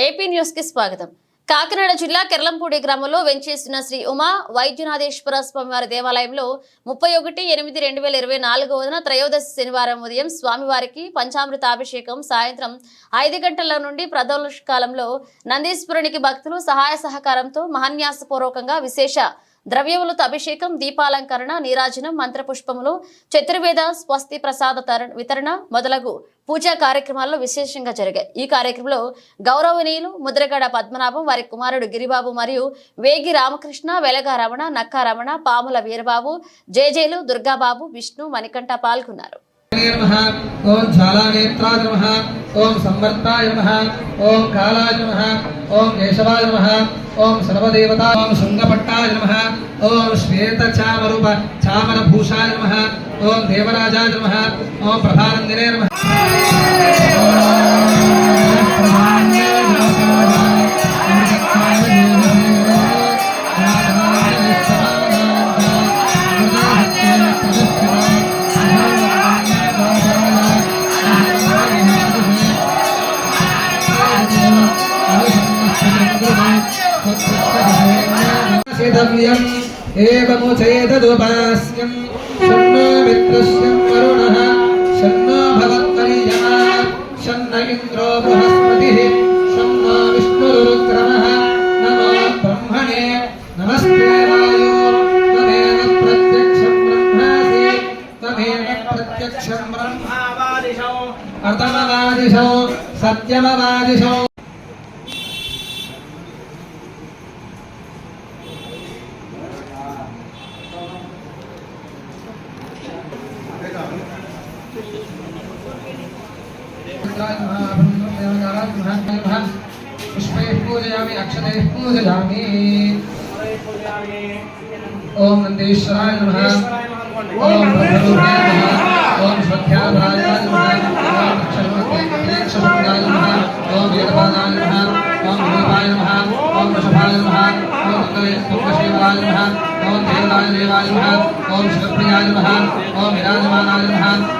AP న్యూస్కి స్వాగతం. కాకినాడ జిల్లా కెరలంపూడి గ్రామంలో వెంచేసిన శ్రీ ఉమా వైద్యనాథేశ్వర స్వామివారి దేవాలయంలో ముప్పై ఒకటి ఎనిమిది రెండు వేల ఇరవై నాలుగవన త్రయోదశి శనివారం ఉదయం స్వామివారికి పంచామృతాభిషేకం సాయంత్రం ఐదు గంటల నుండి ప్రదోషకాలంలో నందీశ్వరునికి భక్తులు సహాయ సహకారంతో మహాన్యాసపూర్వకంగా విశేష ద్రవ్యములతో అభిషేకం దీపాలంకరణ నీరాజనం మంత్రపుష్పములు చతుర్వేద స్వస్తి ప్రసాద తరణ వితరణ మొదలగు పూజా కార్యక్రమాల్లో విశేషంగా జరిగాయి. ఈ కార్యక్రమంలో గౌరవనీయులు ముద్రగడ పద్మనాభం వారి కుమారుడు గిరిబాబు మరియు వేగి రామకృష్ణ వెలగా రమణ నక్కా రమణ పాముల వీరబాబు జేజేలు దుర్గాబాబు విష్ణు మణికంఠ పాల్గొన్నారు. ओम ॐ ज्वालानेत्राय नमः ओम संवर्ताय नमः ओम कालाज नमः ओम केशवाज नमः ओम सर्वदेवता ओम शृङ्गपट्टाय नमः, ॐ श्वेतचामरूप, चामरभूषाय नमः ओम देवराजाज नमः ओम प्रभानन्दिने नमः। ధవ్యం ఏమము చేతదుపాస్యం షణ్ణో మిత్రస్యం వరుణ షణ్ణో భవత్పరిజన షణ్ణ ఇంద్రో బృహస్పతి షణ్ణో విష్ణురుక్రమ నమో బ్రహ్మణే నమస్తే వాయు తమేవ ప్రత్యక్షం బ్రహ్మాసి తమేవ ప్రత్యక్షం బ్రహ్మావాదిశౌ అర్థమవాదిశౌ సత్యమవాదిశౌ ॐ नन्देश्वराय नमः ॐ ब्रह्मरूपाय नमः ॐ श्रद्धाभराय नमः ॐ अक्षरमतेक्षभङ्गाय नमः ॐ वीरपादाय नमः ॐ विरूपाय नमः ॐ वृषभाय नमः ॐ तुङ्गशेवराय नमः ॐ देवराय देवाय नमः ॐ शिवप्रियाय नमः ॐ विराजमानाय नमः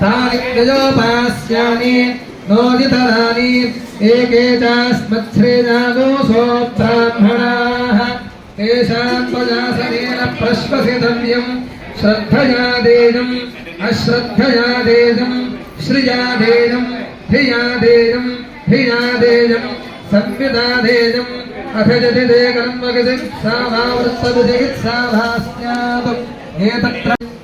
तानि यजोपास्यानि नोदितराणि एके चास्मच्छ्रेजागोऽसो ब्राह्मणाः तेषां त्वजासनेन प्रश्वसितव्यम् श्रद्धया देयम् अश्रद्धया देयम् श्रिया देयम् धिया देयम् धिया देयम् संविदा देयम् अथ यदि ते कर्मविदित्सा वा वृत्तविदित्सा वा स्यात्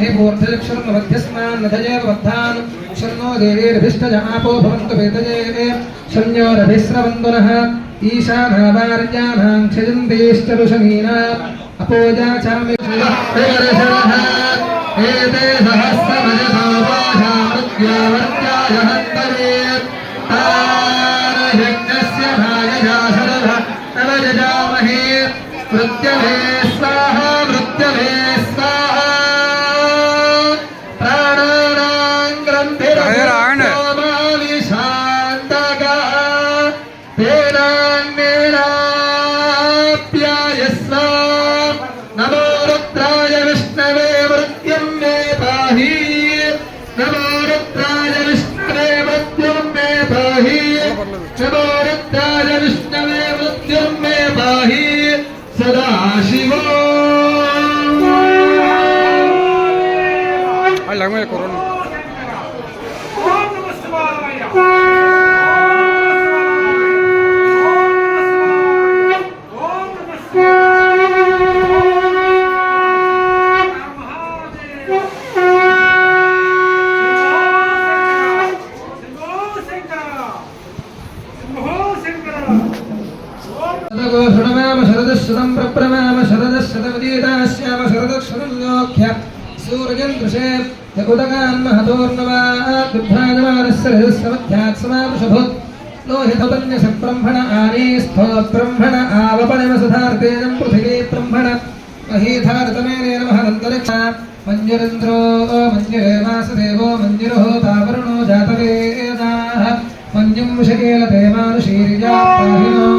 अपध्वान्तमूर्ध्नि भूर्धलक्षर्मध्यस्मान्नधयेव बद्धान् शन्नो देवीर्भिष्टज आपो भवन्तु वेदये शन्योरभिस्रवन्दुनः ईशानावार्याणां क्षयन्तीश्चरुशनीनाम् अपोजाचामि एते Ay, lang may corona. शतघोषणमाम शरदशतं प्रप्रमाम शरदशतमदीतास्याम शरदक्षरं लोक्ष्य सूर्यं दृशे यकुदकान् महतोर्नवाद्युभ्राजमानस्य समावृषभूत् लोहितपन्यस ब्रह्मण आनीस्थो ब्रह्मण आवपणिमसुधार्तेजं पृथिवी ब्रह्मण महीधारतमेन महदन्तरिक्षा मञ्जुरिन्द्रो मञ्जुरे वासुदेवो मञ्जुरो तावरुणो जातवेदाः मञ्जुं विषकेलते मानुशीर्या पाहिनो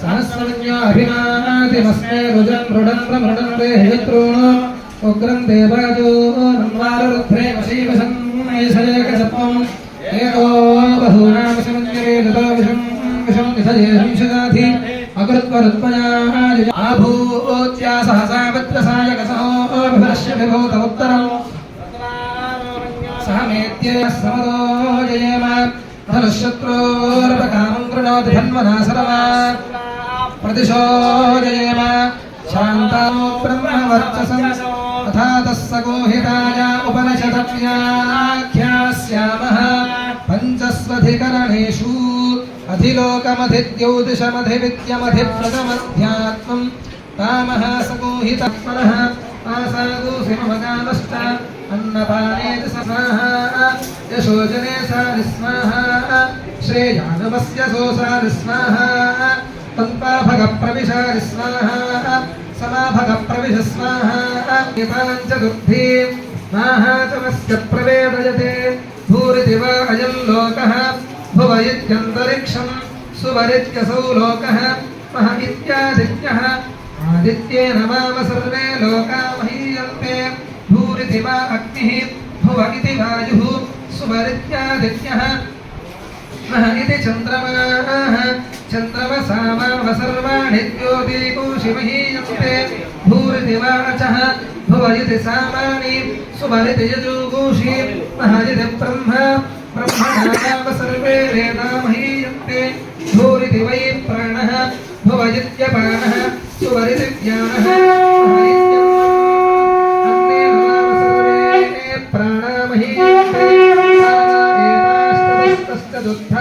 सहस्रमन्याभिमातिमस्मे रुजं मृडं प्रमृडं देहयत्रूणो उग्रं देवाजो नन्वारुद्ध्रे वशीवशं नैषयकसत्त्वम् एको बहूनामशमन्यरे दतो विषं विषं विषये संशदाधि अकृत्वरुत्मया आभूत्या सहसा वत्रसायकसहो विभरस्य विभूत उत्तरम् सहमेत्य समदो जयेम धनुशत्रोर्पकामं कृणोति तथा तस्य गोहिताय उपनिषदव्याख्यास्यामः पञ्चस्वधिकरणेषु अधिलोकमधिद्यौतिषमधिविद्यमधिप्रथमध्यात्मम् तामः सगोहितत्मनः आसादुसिमवगामश्च अन्नपानेति स्वाहा यशोजने सारिस्वाहा श्रेयानवस्य सोसारिस्वाहा तन्पाभगप्रविशारिस्वाहा समाभगप्रविश स्वाहा चतुर्थीं माहाचमस्य प्रवेदयते भूरिति वा अयं लोकः भुव इत्यन्तरिक्षं सुवरित्यसौ लोकः मह आदित्येन वाम सर्वे लोका भूरिति वा अग्निः भुव इति वायुः सुवरित्यादित्यः मह इति चन्द्रमाः। चन्द्रमसा वाम सर्वाणि द्योतीकोशिमहीयन्ते भूरिति वाचः सामानि सुवरिति यजुगोषि। मह इति ब्रह्म। ब्रह्मणा वाम सर्वे वेदामहीयन्ते। भूरिति वै प्राणः। भुव इत्यपानः सुवरिति ज्ञानः। ಯುದ್ಧ